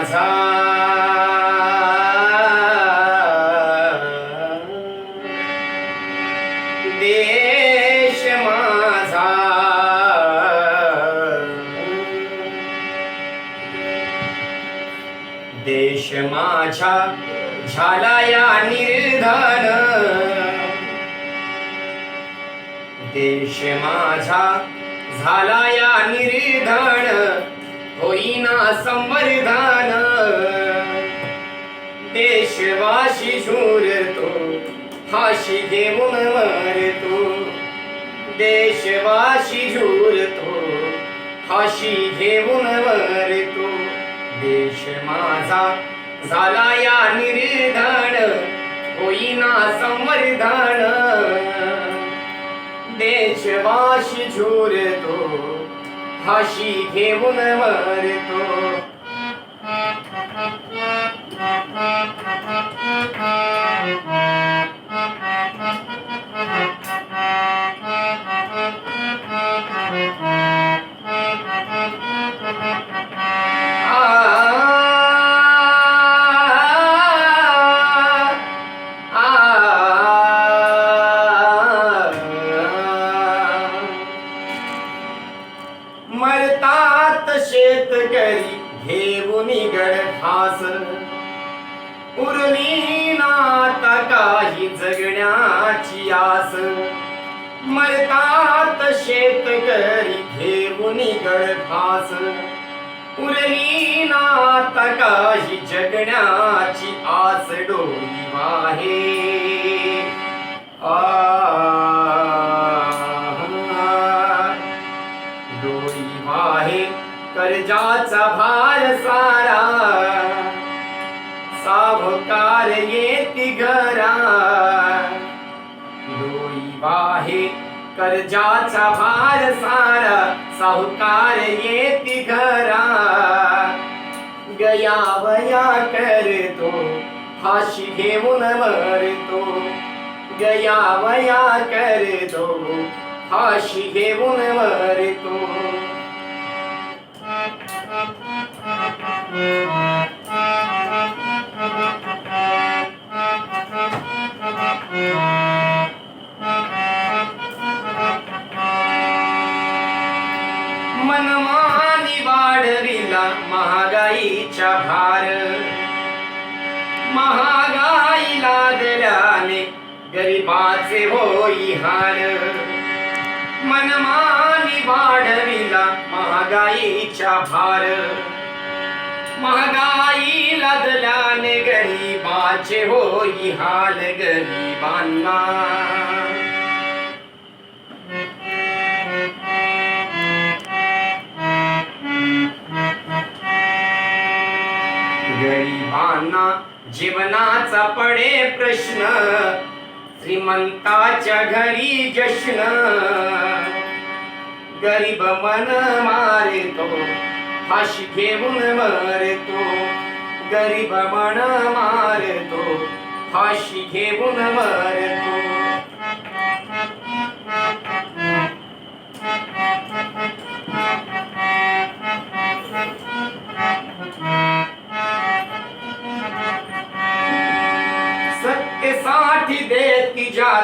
माझा. देश माझा. देश माझ्या झाला या निर्धन. देश माझा झाला या निर्धन. होईना संवर्धान. देशवाशी झुरतो फाशी घेऊन मरतो. देशवाशी झुरतो फाशी घेऊन मरतो. देश माझा झाला या निर्धन होईना संवर्धान. देशवाशी झुरतो फाशी घेऊन मरतो. उरली उरली नाता काही जगण्याची आस. मरतात शेतकरी घेऊन गडखास उरली नाता काही जगण्याची आस डोळी आहे आ सावकार येती घरा. डोळी वाहे कर्जाचा भार सारा. सावकार येती घरा. गया वया करतो फाशी घेऊन मरतो. गया वया करतो फाशी घेऊन मरतो. महागाईच्या भार. महागाई लागल्याने गरिबाचे होई हार मनमानी वाढविला महागाईच्या भार. महागाई लादल्याने गरिबाचे होई हाल गरिबांना. गरिबांना जीवनाचा पडे प्रश्न श्रीमंताच्या घरी जश्न. गरीब मन मारतो फाशी घेऊन मरतो. गरीब मन मारतो फाशी घेऊन मरतो.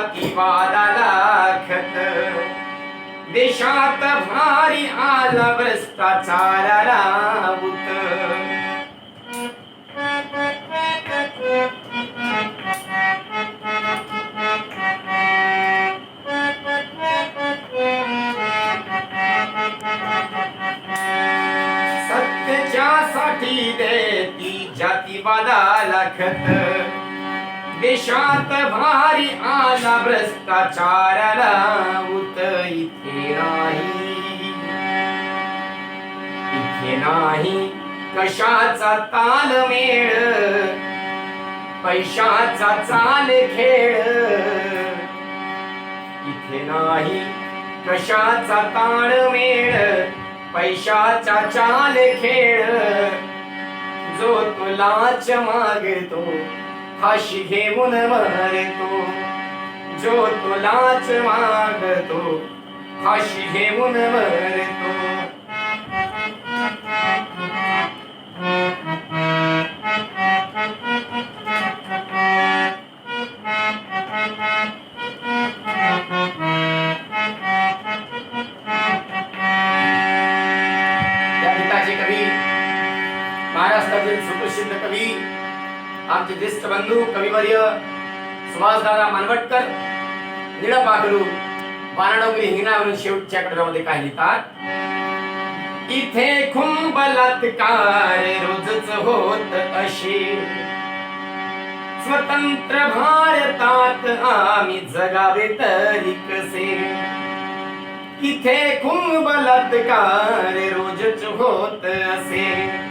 देती जातीवादाला खत देशात भारी आला भ्रष्टाचाराला उत सत्यासाठी देती जातीवादाला खत देशात भारी आला भ्रष्टाचाराला उत इथे नाही. इथे नाही कशाचा तालमेळ पैशाचा चाल खेळ इथे नाही कशाचा ताळमेळ पैशाचा चाल खेळ जो तुलाच मागतो हाशी घेऊन मरतो जो तो लाच मागतो हाशी घेऊन मरतो. Thank आमचे ज्येष्ठ बंधू कविवर्य सुभाषदादा मानवटकर निळपाखरू बाणाडोंगरी हिंगणावरून शेवटच्या कडव्यामध्ये काय लिहितात? इथे खुंबलात काय रोजच होत अशी. स्वतंत्र भारतात आम्ही जगावे तरी कसे? इथे खूप बलात्कार रोजच होत असे?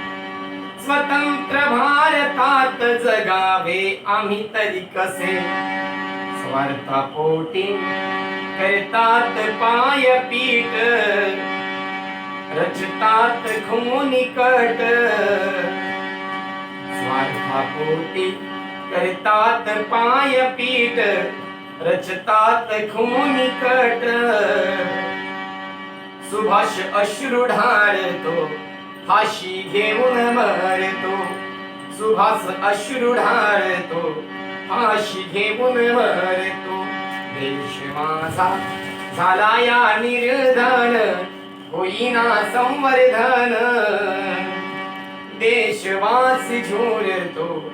स्वतंत्र भारतात जगावे आम्ही तरी कसे? स्वार्थापोटी करतात पाय पीठ रचतात खूनी कट. स्वार्थापोटी करतात पाय पीठ रचतात खूनी कट. सुभाष अश्रू ढाळतो फाशी घेऊन मरतो. सुभाष अश्रू ढाळतो फाशी घेऊन मरतो. देश माझा झाला या निर्धन. होईना संवर्धन. देशवासी झोरतो.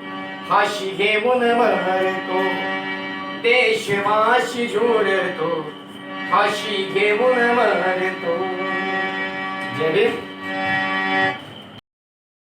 फाशी घेऊन मरतो. देशवास झोरतो. फाशी घेऊन मरतो. जय